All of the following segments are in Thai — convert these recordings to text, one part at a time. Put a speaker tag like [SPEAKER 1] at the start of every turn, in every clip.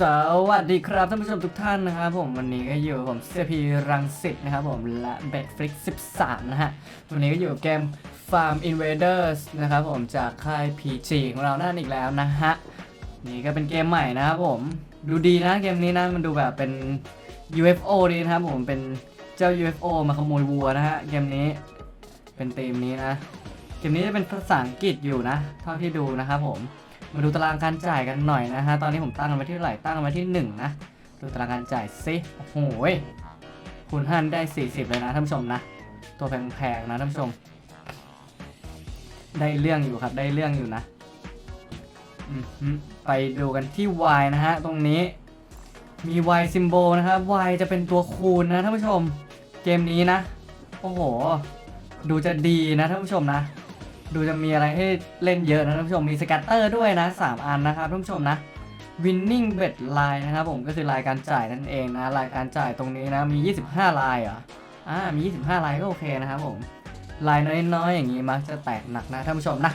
[SPEAKER 1] สวัสดีครับท่านผู้ชมทุกท่านนะครับผมวันนี้ก็อยู่ผมเซพีรังสิตนะครับผมและเบ t ฟลิก13 นะฮะ วันนี้ก็อยู่กับเกม Farm Invaders นะครับผมจากค่าย PG ของเรานั่นอีกแล้วนะฮะ นี่ก็เป็นเกมใหม่นะครับผมดูดีนะเกมนี้นะมันดูแบบเป็น UFO ดีนะครับผมเป็นเจ้า UFO มาขโมยวัวนะฮะเกมนี้เป็นธีมนี้นะ เกมนี้จะเป็นภาษาอังกฤษอยู่นะเท่าที่ดูนะครับผม มาดูตารางการจ่ายกันหน่อยนะฮะ ตอนนี้ผมตั้งมันไว้ที่เท่าไหร่ ตั้งมันไว้ที่ 1 นะ ดูตารางการจ่ายซิโอ้โหคูณห้าได้ 40 เลยนะท่านผู้ชมนะ ตัวแพงๆนะท่านผู้ชม ได้เรื่องอยู่ครับ ได้เรื่องอยู่นะอือหือไปดูกันที่ Y นะฮะ ตรงนี้ มี Y symbol นะครับ Y จะเป็นตัวคูณนะท่านผู้ชม เกมนี้นะ โอ้โห ดูจะดีนะท่านผู้ชมนะ ดูจะมีอะไรให้เล่นเยอะนะท่านผู้ชมมีสแกตเตอร์ด้วยนะ 3 อันนะครับท่านผู้ชมนะ winning bet line นะครับผมก็คือรายการจ่ายนั่นเองนะรายการจ่ายตรงนี้นะมี 25 ลายเหรออ่ามี 25 ลายก็โอเคนะครับผมลายน้อยๆอย่างนี้มักจะแตกหนักนะท่านผู้ชมนะ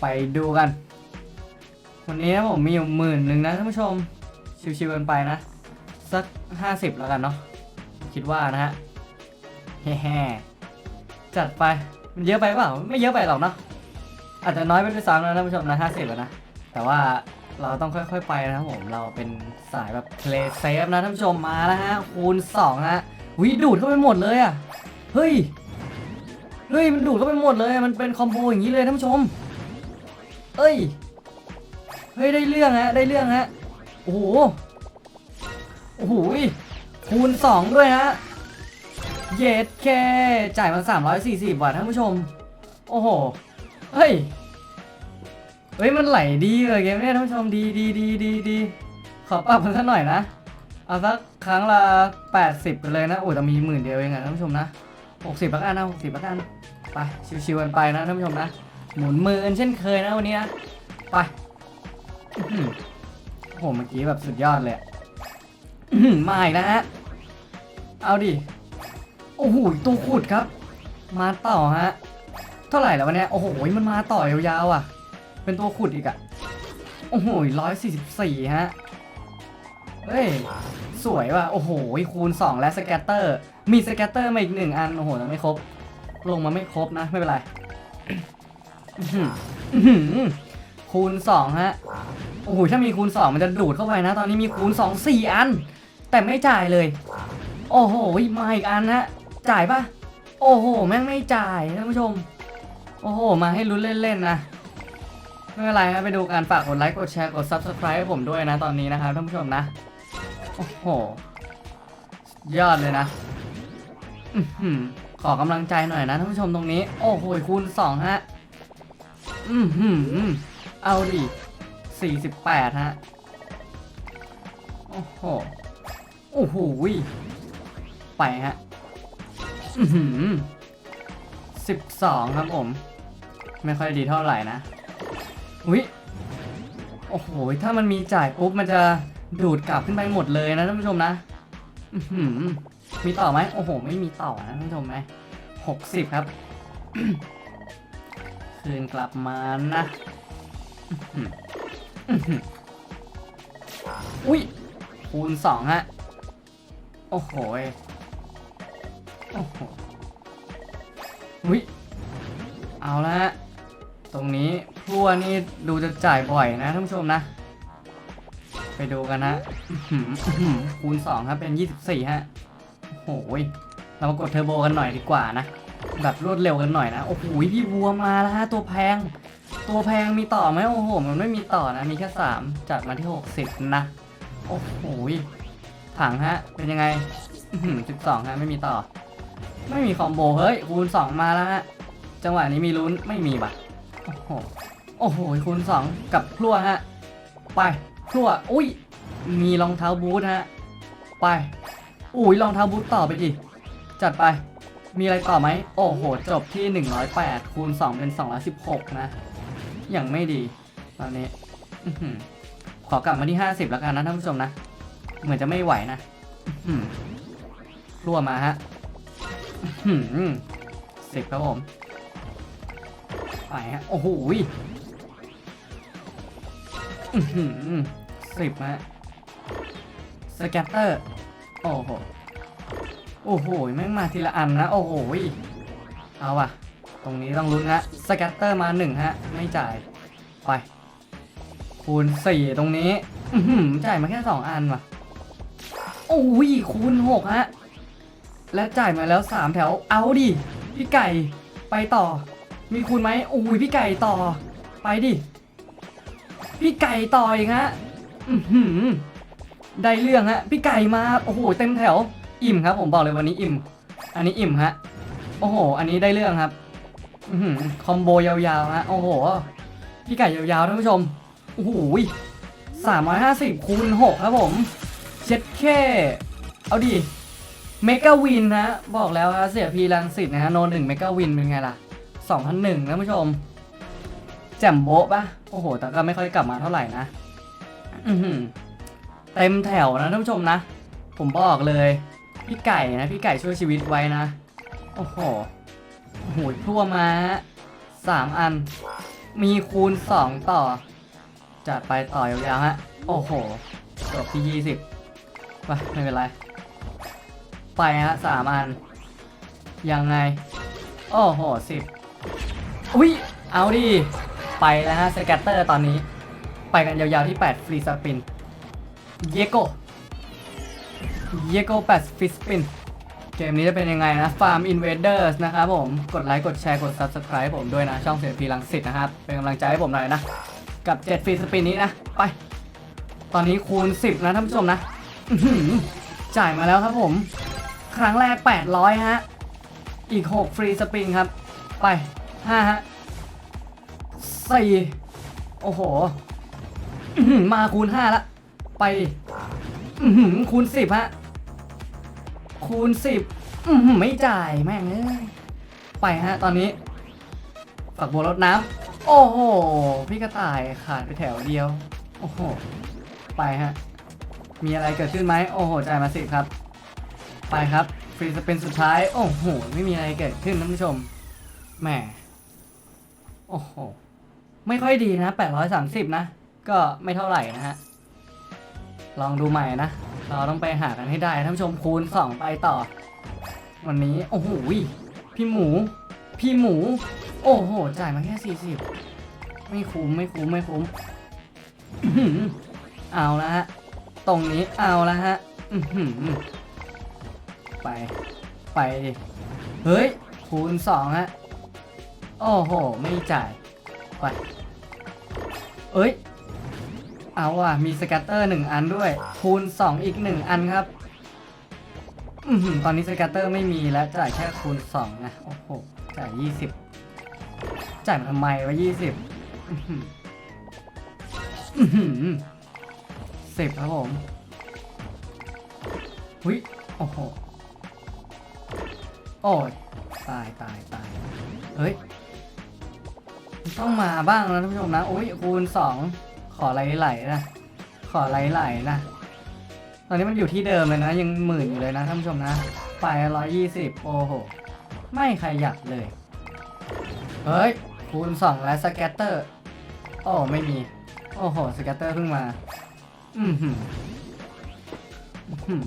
[SPEAKER 1] ไปดูกัน วันนี้นะผมมีอยู่หมื่นหนึ่งนะท่านผู้ชมชิวๆกันไปนะ สัก 50 แล้วกันเนาะคิดว่านะฮะแฮ่จัดไป มันเยอะไปเปล่าไม่เยอะไปหรอกเนาะอาจจะน้อยไปด้วยซ้ำนะท่านผู้ชมนะห้าสิบนะแต่ว่าเราต้องค่อยๆไปนะครับผมเราเป็นสายแบบ play safe นะท่านผู้ชมมาแล้วฮะคูณ2ฮะวิดูดเข้าไปหมดเลยอะเฮ้ยเฮ้ยมันดูดเข้าไปหมดเลยมันเป็นคอมโบอย่างนี้เลยท่านผู้ชมเอ้ยเฮ้ยได้เรื่องฮะได้เรื่องฮะโอ้โหโอ้โหคูณ2ด้วยฮะ เย็ดแค่จ่ายมา340บาทท่านผู้ชม โอ้โห เฮ้ย เฮ้ย มันไหลดีเลยเกมเนี้ยท่านผู้ชมดีดีดีดีดีขอปรับมันสักหน่อยนะ เอาสักครั้งละ 80ไปเลยนะ โอ้แต่มีหมื่นเดียวเองอะท่านผู้ชมนะ 60ละกันนะ60ละกัน ไปชิวๆกันไปนะท่านผู้ชมนะ หมุนมือกันเช่นเคยนะวันนี้นะ ไปโอ้โหเมื่อกี้แบบสุดยอดเลยมาอีกแล้วฮะ เอาดิ โอ้โหตัวขุดครับ มาต่อฮะ เท่าไหร่แล้ววันเนี้ยโอ้โห มันมาต่อยาวๆอะ เป็นตัวขุดอีกอะ โอ้โหร้อยสี่สิบสี่ฮะ เฮ้ย สวยว่ะ โอ้โห คูณ2และสแกตเตอร์ มีสแกตเตอร์มาอีกหนึ่งอัน โอ้โหแต่ไม่ครบ ลงมาไม่ครบนะ ไม่เป็นไรอื้อหืออื้อหือคูณ2ฮะ โอ้โห ถ้ามีคูณ2มันจะดูดเข้าไปนะ ตอนนี้มีคูณ2 4อัน แต่ไม่จ่ายเลย โอ้โห มาอีกอันฮะ จ่ายปะโอ้โห แม่งไม่จ่ายท่านผู้ชม โอ้โห มาให้ลุ้นเล่นๆนะไม่เป็นไรครับไปดูการฝากกดไลค์กดแชร์กด Subscribe ให้ผมด้วยนะตอนนี้นะครับท่านผู้ชมนะ โอ้โห ยอดเลยนะอือหือขอกำลังใจหน่อยนะท่านผู้ชมตรงนี้ โอ้โหคูณสองฮะ อือหือเอาดิสี่สิบแปดฮะ โอ้โห โอ้โหไปฮะ สิบสองครับผม ไม่ค่อยดีเท่าไหร่นะ อุ้ยโอ้โห ถ้ามันมีจ่ายปุ๊บ มันจะดูดกลับขึ้นไปหมดเลยนะท่านผู้ชมนะมีต่อไหม โอ้โห ไม่มีต่อนะท่านผู้ชมไหมหกสิบครับ คืนกลับมานะอุ้ยคูณสองฮะ โอ้โห อุ้ยเอาละ ตรงนี้พลัวนี่ดูจะจ่ายบ่อยนะท่านผู้ชมนะ ไปดูกันนะอื้อหืออื้อหือคูณ2ครับเป็น 24 ฮะโอ้โหยเรามากดเทอร์โบกันหน่อยดีกว่านะ แบบรวดเร็วกันหน่อยนะ โอ้โหยพี่วัวมาแล้วฮะ ตัวแพง ตัวแพงมีต่อไหมโอ้โห มันไม่มีต่อนะ มีแค่3จัดมาที่ 60 นะ โอ้โหยถังฮะ เป็นยังไงอื้อหือ12ฮะ ไม่มีต่อ ไม่มีคอมโบเฮ้ยคูณ2มาแล้วฮะจังหวะนี้มีลุ้นไม่มีว่ะโอ้โหโอ้โหคูณ2กับพลั่วฮะไปพลั่วอุ้ยมีรองเท้าบูทฮะไปอุ้ยรองเท้าบูทต่อไปดิจัดไปมีอะไรต่อไหมโอ้โห จบที่ 108 คูณ 2 เป็น 216 นะ อยังไม่ดี ตอนนี้อขอกลับมาที่ 50 แล้วกันนะท่านผู้ชมนะ เหมือนจะไม่ไหวนะอื้อหือพลั่วมาฮะ สิบครับผม ไปฮะ โอ้โหสิบฮะ สแกตเตอร์ โอ้โห โอ้โห แม่งมาทีละอันนะ โอ้โห เอาว่ะตรงนี้ต้องลุ้นฮะ สแกตเตอร์มาหนึ่งฮะ ไม่จ่าย ไป คูณสี่ตรงนี้จ่ายมาแค่สองอันว่ะ โอ้ย คูณหกฮะ และจ่ายมาแล้วสามแถว เอาดิ พี่ไก่ ไปต่อ มีคูณไหมโอ้ยพี่ไก่ต่อ ไปดิ พี่ไก่ต่ออีกฮะอือหือได้เรื่องฮะ พี่ไก่มา โอ้โห เต็มแถว อิ่มครับ ผมบอกเลยวันนี้อิ่ม อันนี้อิ่มฮะ โอ้โห อันนี้ได้เรื่องครับอือหือคอมโบยาวๆฮะ โอ้โห พี่ไก่ยาวๆท่านผู้ชม โอ้โหสามร้อยห้าสิบคูณหกครับผม เช็ดแค่ เอาดิ เมกาวินนะบอกแล้วฮะเสียพีรังสิตนะฮะโนหนึ่งเมกาวินเป็นไงล่ะสองพันหนึ่งท่านผู้ชม แจ่มโบ๊ะปะโอ้โห แต่ก็ไม่ค่อยกลับมาเท่าไหร่นะอืเต็มแถวนะท่านผู้ชมนะ ผมบอกเลย พี่ไก่นะ พี่ไก่ช่วยชีวิตไว้นะ โอ้โหโหทั่วมาสามอัน มีคูณสองต่อ จัดไปต่อยาวๆฮะ โอ้โหจบที่ยี่สิบไปไม่เป็นไร ไปฮะสามอัน ยังไง โอ้โหสิบอุ้ยเอาดิ ไปแล้วฮะสแกตเตอร์ตอนนี้ ไปกันยาวๆที่ 8 ฟรีสปิน เยโกเยโก8ฟรีสปิน เกมนี้จะเป็นยังไงนะ Farm Invaders นะครับผม กดไลค์ กดแชร์ กด Subscribe ผมด้วยนะ ช่องเสียพีลังสิตนะครับ เป็นกำลังใจให้ผมหน่อยนะ กับ 7 ฟรีสปินนี้นะ ไป ตอนนี้คูณ 10 นะท่านผู้ชมนะจ่ายมาแล้วครับผม ครั้งแรก 800 ฮะ อีก 6 ฟรีสปินครับ ไป 5 ฮะ 4 โอ้โหอื้อหือมาคูณ 5 ละ ไปดิคูณ 10 ฮะ คูณ 10 ไม่จ่ายแม่งเอ้ยไปฮะ ตอนนี้ฝักบัวรดน้ำโอ้โห พี่กระต่ายขาดไปแถวเดียว โอ้โห ไปฮะ มีอะไรเกิดขึ้นไหมโอ้โห จ่ายมาสิครับ ไปครับ ฟรีสปินสุดท้าย โอ้โห ไม่มีอะไรเกิดขึ้นท่านผู้ชม แหม โอ้โห ไม่ค่อยดีนะ 830 นะ ก็ไม่เท่าไหร่นะฮะ ลองดูใหม่นะ เราต้องไปหากันให้ได้ท่านผู้ชมคูณ 2 ไปต่อ วันนี้ โอ้โห พี่หมู พี่หมู โอ้โห จ่ายมาแค่ 40 ไม่คุ้ม ไม่คุ้ม ไม่คุ้มอื้อหือเอาละฮะ ตรงนี้เอาละฮะ อือหือ ไป ไปดิ เฮ้ย คูณ2ฮะ โอ้โห ไม่จ่าย ไป เอ้ย เอาว่ะ มีสแกตเตอร์หนึ่งอันด้วย คูณ2อีก1อันครับอือหือตอนนี้สแกตเตอร์ไม่มีแล้ว จ่ายแค่คูณ2นะ โอ้โห จ่าย20จ่ายทำไมวะ20อื้อหืออื้อหือสิบครับผมหุยโอ้โห โอ้ยตายตายตายเฮ้ย ต้องมาบ้างนะท่านผู้ชมนะ โอ้ยคูณสองขอไหลๆนะ ขอไหลๆนะ ตอนนี้มันอยู่ที่เดิมเลยนะ ยังหมื่นอยู่เลยนะท่านผู้ชมนะ ไปร้อยยี่สิบโอ้โห ไม่ขยับเลย เฮ้ย คูณสองและสแกตเตอร์ โอ้ไม่มี โอ้โห สแกตเตอร์เพิ่งมา อืมหืมอื้อหืม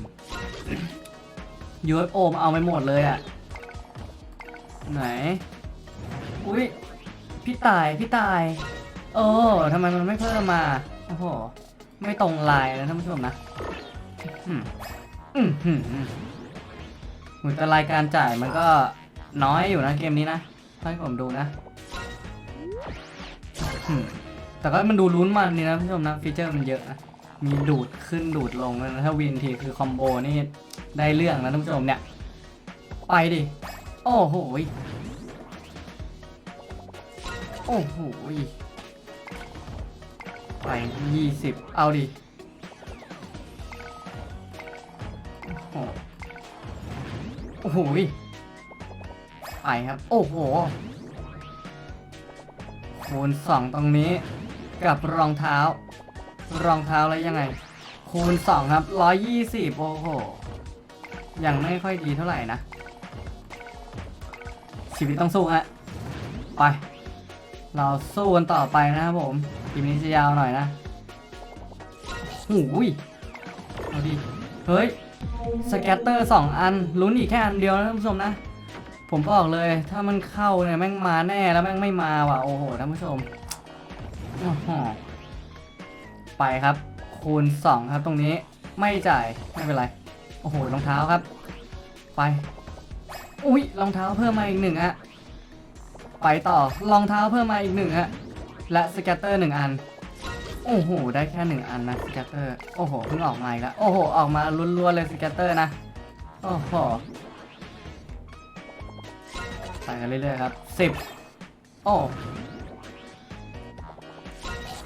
[SPEAKER 1] UFO มาเอาไปหมดเลยอะ ไหน อุ้ยพี่ตายพี่ตาย เออทำไมมันไม่เพิ่มมาโอ้โหไม่ตรงลายนะท่านผู้ชมนะอืมอืมอืมอืมเหมือนแต่รายการจ่ายมันก็น้อยอยู่นะเกมนี้นะถ้าให้ผมดูนะอืมแต่ก็มันดูลุ้นมันนี่นะท่านผู้ชมนะฟีเจอร์มันเยอะนะมีดูดขึ้นดูดลงเลยนะถ้าวินทีคือคอมโบนี่ได้เรื่องนะท่านผู้ชมเนี่ย ไปดิ โอ้โหโอ้โหไปยี่สิบเอาดิโอ้โหโอ้โหยไปครับ โอ้โห คูณสองตรงนี้กับรองเท้า รองเท้าแล้วยังไง คูณ2ครับ120โอ้โห ยังไม่ค่อยดีเท่าไหร่นะ ชีวิตต้องสู้ฮะไป เราสู้กันต่อไปนะครับผมทีมนี้จะยาวหน่อยนะหูยเอาดิเฮ้ยสแกตเตอร์สองอันลุ้นอีกแค่อันเดียวนะท่านผู้ชมนะ ผมบอกเลยถ้ามันเข้าเนี่ยแม่งมาแน่แล้วแม่งไม่มาว่ะโอ้โหท่านผู้ชมไปครับ คูณ 2 ครับตรงนี้ไม่จ่าย ไม่เป็นไร โอ้โหรองเท้าครับ ไป อุ้ยรองเท้าเพิ่มมาอีกหนึ่งฮะไปต่อรองเท้าเพิ่มมาอีกหนึ่งฮะและสแกตเตอร์หนึ่งอัน โอ้โห ได้แค่หนึ่งอันนะสแกตเตอร์ โอ้โห เพิ่งออกมาอีกแล้ว โอ้โห ออกมาล้วนๆเลยสแกตเตอร์นะ โอ้โห ไปกันเรื่อยๆครับสิบโอ้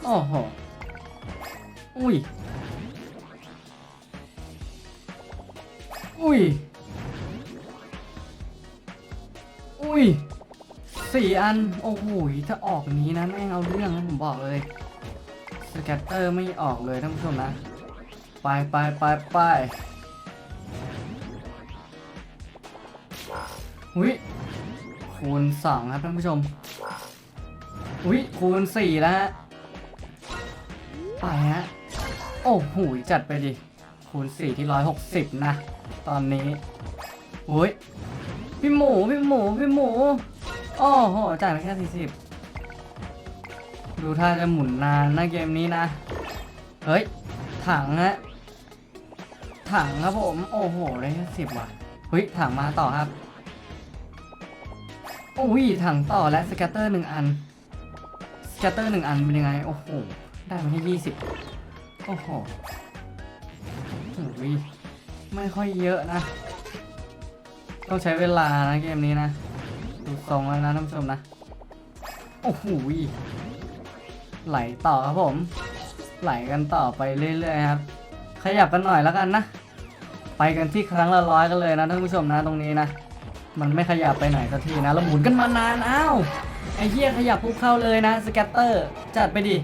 [SPEAKER 1] โอ้โห อุ้ย อุ้ย สี่อัน โอ้โหถ้าออกนี้นะแม่งเอาเรื่องนะผมบอกเลยสแกตเตอร์ไม่ออกเลยท่านผู้ชมนะ ไปไปไปไปอุ้ยคูณสองครับท่านผู้ชมอุ้ยคูณสี่แล้วฮะไปฮะโอ้โหจัดไปดิคูณสี่ที่ร้อยหกสิบนะ ตอนนี้อุ้ยพี่หมูพี่หมูพี่หมู โอ้โหจ่ายไปแค่สี่สิบดูท่าจะหมุนนานนะเกมนี้นะ เฮ้ย ถังฮะ ถังครับผม โอ้โหได้แค่สิบว่ะ เฮ้ย ถังมาต่อครับ โอ้ย ถังต่อและสแกตเตอร์หนึ่งอัน สแกตเตอร์หนึ่งอันเป็นยังไง โอ้โห ได้มาแค่ยี่สิบโอ้โหโอ้ยไม่ค่อยเยอะนะ ต้องใช้เวลานะเกมนี้นะ ดูทรงแล้วนะท่านผู้ชมนะ โอ้โหไหลต่อครับผม ไหลกันต่อไปเรื่อยๆครับ ขยับกันหน่อยแล้วกันนะ ไปกันที่ครั้งละร้อยกันเลยนะท่านผู้ชมนะตรงนี้นะ มันไม่ขยับไปไหนสักทีนะเราหมุนกันมานานอ้าวไอ้เหี้ยขยับปุ๊บเข้าเลยนะสแกตเตอร์จัดไปดิ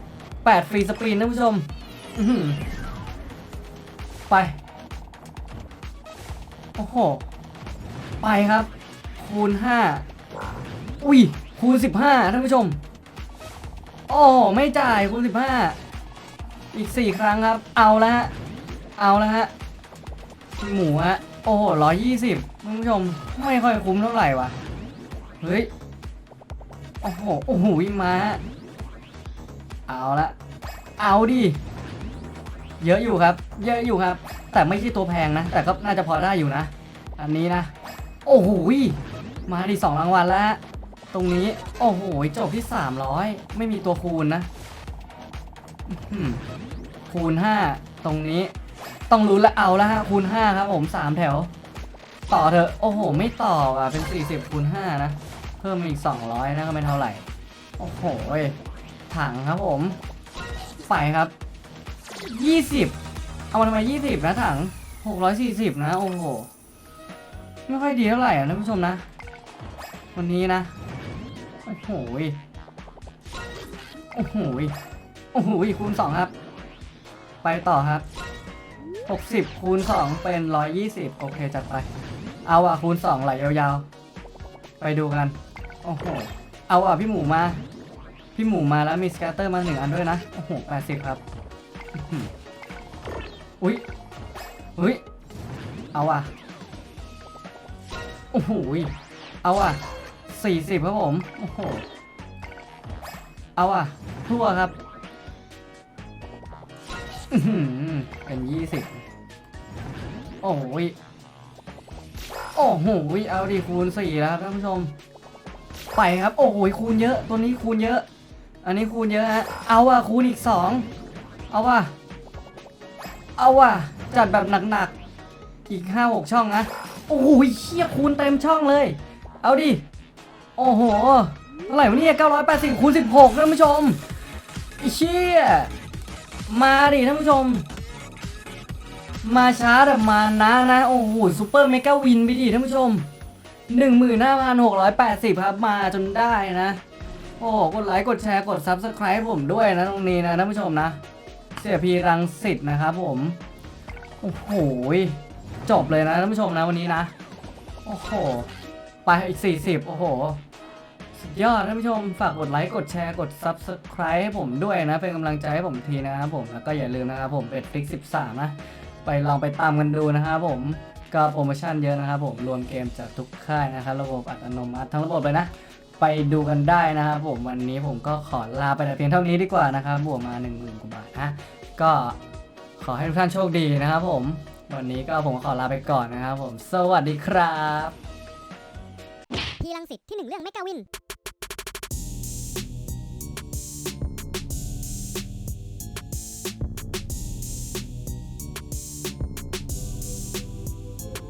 [SPEAKER 1] 8ฟรีสปรินท่านผู้ชมไป โอ้โห ไปครับ คูณ5อุ้ยคูณ15ท่านผู้ชมโอ้ไม่จ่ายคูณ15อีก4ครั้งครับ เอาละฮะเอาละฮะหมูฮะโอ้โหร้อยยี่สิบท่านผู้ชมไม่ค่อยคุ้มเท่าไหร่วะเฮ้ยโอ้โหโอ้โหมาเอาละเอาดิเยอะอยู่ครับ เยอะอยู่ครับ แต่ไม่ใช่ตัวแพงนะ แต่ก็น่าจะพอได้อยู่นะ อันนี้นะ โอ้โห มาดิสองรางวัลแล้ว ตรงนี้ โอ้โห จบที่300ไม่มีตัวคูณนะอื้อหือคูณ5ตรงนี้ ต้องรู้และเอาแล้วฮะคูณ5ครับผม3แถว ต่อเถอะ โอ้โห ไม่ต่ออะ เป็น40คูณ5นะ เพิ่มอีก200นะก็ไม่เท่าไหร่ โอ้โหถังครับผมไปครับ20เอามาทำไม20นะถัง640นะ โอ้โห ไม่ค่อยดีเท่าไหร่อะท่านผู้ชมนะ วันนี้นะ โอ้โห โอ้โห โอ้โหคูณ2ครับ ไปต่อครับ60คูณ2เป็น120โอเคจัดไป เอาอะคูณ2ไหลยาวๆ ไปดูกัน โอ้โห เอาอะพี่หมูมา พี่หมูมาแล้วมีสแกตเตอร์มาหนึ่งอันด้วยนะ โอ้โห80ครับอื้อหืออุ้ยอุ้ย เอาอะโอ้โห เอาอะ 40 ครับผม โอ้โห เอาอะทั่วครับเป็น 20 โอ้โหยโอ้โห เอาดิคูณ4แล้วครับท่านผู้ชม ไปครับ โอ้โห คูณเยอะ ตัวนี้คูณเยอะ อันนี้คูณเยอะฮะ เอาอะคูณอีก 2 เอาว่ะเอาว่ะจัดแบบหนักๆ อีก 5-6 ช่องนะ โอ้โหเชี่ยคูณเต็มช่องเลย เอาดิ โอ้โหเท่าไหร่วะเนี่ย980คูณ16ท่านผู้ชมอ้เชี่ยมาดิท่านผู้ชม มาช้าแต่มานะนะ โอ้โหซูเปอร์เมกาวินไปดิท่านผู้ชม 15,680 ครับ มาจนได้นะ โอ้โหกดไลค์กดแชร์กด Subscribe ผมด้วยนะตรงนี้นะท่านผู้ชมนะ เสียพีรังสิตนะครับผม โอ้โห จบเลยนะท่านผู้ชมนะวันนี้นะ โอ้โห ไปอีก 40 โอ้โห สุดยอดท่านผู้ชมฝากกดไลค์กดแชร์กด Subscribe ให้ผมด้วยนะ เป็นกำลังใจให้ผมทีนะครับผมแล้วก็อย่าลืมนะครับผมเป็ดฟิก13นะ ไปลองไปตามกันดูนะครับผมก็โปรโมชั่นเยอะนะครับผมรวมเกมจากทุกค่ายนะครับ ระบบอัตโนมัติทั้งระบบเลยนะ ไปดูกันได้นะครับผมวันนี้ผมก็ขอลาไปแต่เพียงเท่านี้ดีกว่านะครับบวกมา1 0,000กว่าบาทนะก็ขอให้ทุกท่านโชคดีนะครับผมวันนี้ก็ผมขอลาไปก่อนนะครับผม สวัสดีครับ
[SPEAKER 2] พีลังสิตที่หนึ่งเรื่องเมกาวิน